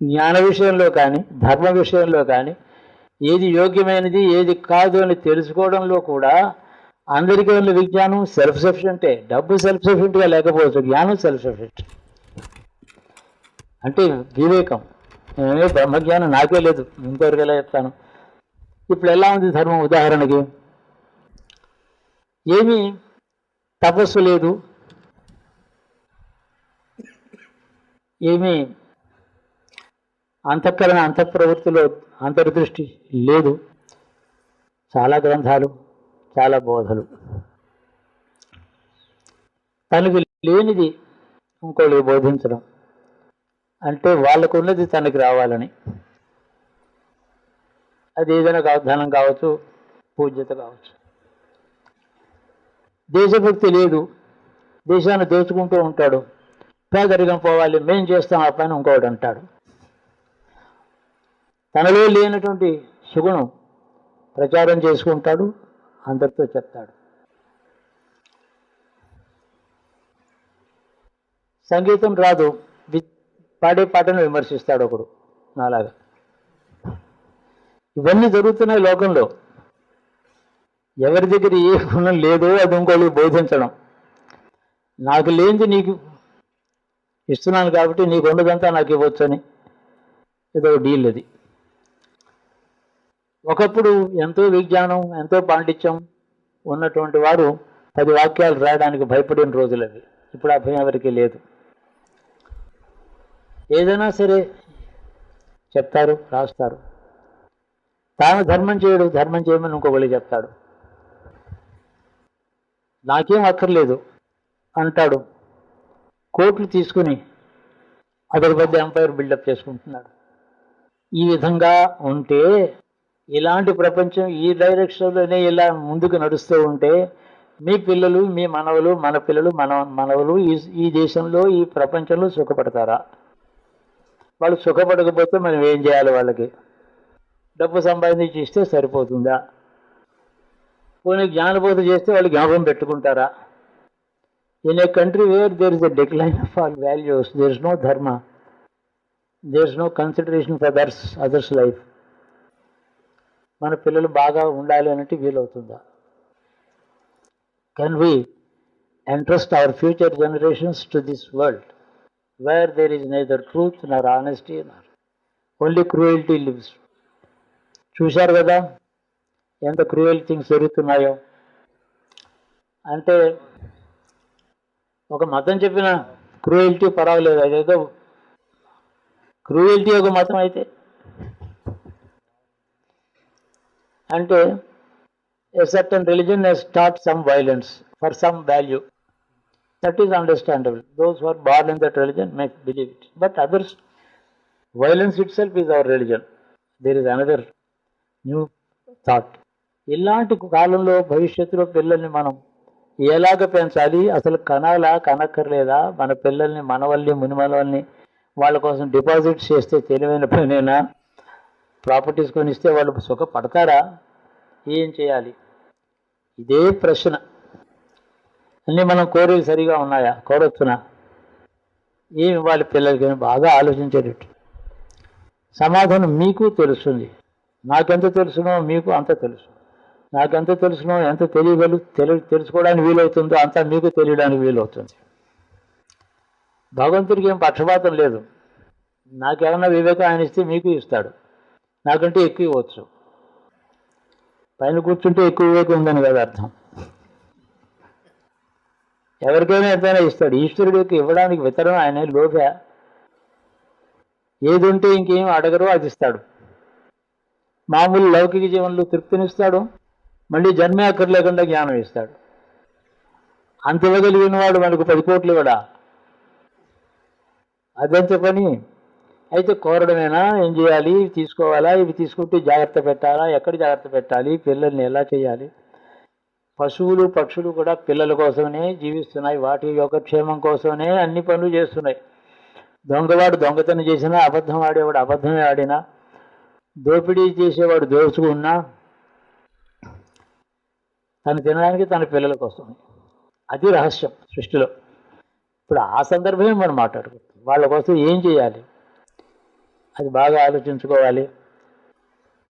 జ్ఞాన విషయంలో కానీ ధర్మ విషయంలో కానీ ఏది యోగ్యమైనది ఏది కాదు అని తెలుసుకోవడంలో కూడా అందరికీ ఉన్న విజ్ఞానం సెల్ఫ్ సఫిషియంటే డబ్బు సెల్ఫ్ సఫిషియంట్గా లేకపోవచ్చు జ్ఞానం సెల్ఫ్ సఫిషియంట్ అంటే వివేకం. నేనే బ్రహ్మజ్ఞానం నాకే లేదు ఇంకొకరికి ఎలా చెప్తాను? ఇప్పుడు ఎలా ఉంది ధర్మం ఉదాహరణకి? ఏమీ తపస్సు లేదు. ఏమీ అంతఃకరణ అంతఃప్రవృత్తిలో అంతర్దృష్టి లేదు. చాలా గ్రంథాలు చాలా బోధలు. తనకు లేనిది ఇంకోళ్ళు బోధించడం. అంటే వాళ్ళకు ఉన్నది తనకి రావాలని. అది ఏదైనా ధనం కావచ్చు పూజ్యత కావచ్చు. దేశభక్తి లేదు. దేశాన్ని దోచుకుంటూ ఉంటాడు. పేదరికం పోవాలి మేం చేస్తాం ఆ పని ఇంకోటి అంటాడు. తనలో లేనటువంటి సుగుణం ప్రచారం చేసుకుంటాడు అందరితో చెప్తాడు. సంగీతం రాదు వి- పాడే పాటను విమర్శిస్తాడు ఒకడు నాలాగా. ఇవన్నీ జరుగుతున్నాయి లోకంలో. ఎవరి దగ్గర ఏ గుణం లేదో అది ఇంకోళ్ళు బోధించడం. నాకు లేనిది నీకు ఇస్తున్నాను కాబట్టి నీకు ఉండదంతా నాకు ఇవ్వచ్చు అని ఏదో డీల్ అది. ఒకప్పుడు ఎంతో విజ్ఞానం ఎంతో పాండిత్యం ఉన్నటువంటి వారు పది వాక్యాలు రాయడానికి భయపడిన రోజులు అవి. ఇప్పుడు ఆ భయం ఎవరికీ లేదు. ఏదైనా సరే చెప్తారు రాస్తారు. తాను ధర్మం చేయడు ధర్మం చేయమని ఇంకొకళ్ళు చెప్తాడు. నాకేం అక్కర్లేదు అంటాడు. కోట్లు తీసుకుని అతడి పెద్ద ఎంపైర్ బిల్డప్ చేసుకుంటున్నాడు. ఈ విధంగా ఉంటే ఇలాంటి ప్రపంచం ఈ డైరెక్షన్లోనే ఇలా ముందుకు నడుస్తూ ఉంటే మీ పిల్లలు మీ మనవలు మన పిల్లలు మన మనవలు ఈ ఈ దేశంలో ఈ ప్రపంచంలో సుఖపడతారా? వాళ్ళు సుఖపడకపోతే మనం ఏం చేయాలి వాళ్ళకి? డబ్బు సంపాదించి ఇస్తే సరిపోతుందా? పోనీ జ్ఞానబోధ చేస్తే వాళ్ళు జ్ఞాపకం పెట్టుకుంటారా? In a country where there is a decline of all values there is no dharma there is no consideration for others others life మన పిల్లలు బాగా ఉండాలి అన్నట్టు వీలవుతుందా? Can we entrust our future generations to this world where there is neither truth nor honesty nor only cruelty lives చూశారు కదా ఎంత cruel things జరుగుతున్నాయో? అంటే ఒక మతం చెప్పిన క్రూయల్టీ పర్వాలేదు అదేదో క్రూయల్టీ ఒక మతం అయితే. అంటే certain religion has start some violence for some value that is understandable those for born in that religion make believe it but others violence itself is our religion there is another new thought ఇలాంటి కాలంలో భవిష్యత్తులో పిల్లల్ని మనం ఎలాగ పెంచాలి? అసలు కనాలా కనక్కర్లేదా? మన పిల్లల్ని మన వల్లి మునిమల వల్లి వాళ్ళ కోసం డిపాజిట్ చేస్తే తెలివైన పనేనా? ప్రాపర్టీస్ కొని ఇస్తే వాళ్ళు సుఖపడతారా? ఏం చేయాలి? ఇదే ప్రశ్న. అన్నీ మనం కోరికలు సరిగా ఉన్నాయా? కోరొచ్చునా? ఏమి ఇవ్వాలి పిల్లలకి? బాగా ఆలోచించేటట్టు. సమాధానం మీకు తెలుస్తుంది. నాకెంత తెలుసునో మీకు అంత తెలుసు. నాకెంత తెలుసునో ఎంత తెలియగలు తెలు తెలుసుకోవడానికి వీలవుతుందో అంత మీకు తెలియడానికి వీలవుతుంది. భగవంతుడికి ఏం పక్షపాతం లేదు. నాకేమన్నా వివేకం ఆయన ఇస్తే మీకు ఇస్తాడు. నాకంటే ఎక్కువ ఇవ్వచ్చు. పైన కూర్చుంటే ఎక్కువ వివేకం ఉందని కదా అర్థం. ఎవరికైనా ఎంతైనా ఇస్తాడు. ఈశ్వరుడికి ఇవ్వడానికి వితరం ఆయన లోభ ఏది ఉంటే ఇంకేం అడగరో అది ఇస్తాడు. మామూలు లౌకిక జీవనంలో తృప్తినిస్తాడు. మళ్ళీ జన్మే అక్కర్లేకుండా జ్ఞానం ఇస్తాడు. అంత ఇవ్వగలిగిన వాడు మనకు పది కోట్లు ఇవ్వడా? అదంత పని అయితే కోరడమేనా? ఏం చేయాలి? ఇవి తీసుకోవాలా? ఇవి తీసుకుంటే జాగ్రత్త పెట్టాలా? ఎక్కడ జాగ్రత్త పెట్టాలి? పిల్లల్ని ఎలా చేయాలి? పశువులు పక్షులు కూడా పిల్లల కోసమే జీవిస్తున్నాయి. వాటి యొక్క క్షేమం కోసమే అన్ని పనులు చేస్తున్నాయి. దొంగవాడు దొంగతనం చేసినా అబద్ధం ఆడేవాడు అబద్ధమే ఆడినా దోపిడీ చేసేవాడు దోచుకున్నా తను తినడానికి తన పిల్లల కోసం అది రహస్యం సృష్టిలో. ఇప్పుడు ఆ సందర్భమే మనం మాట్లాడుకుంటాం వాళ్ళ కోసం ఏం చేయాలి? అది బాగా ఆలోచించుకోవాలి.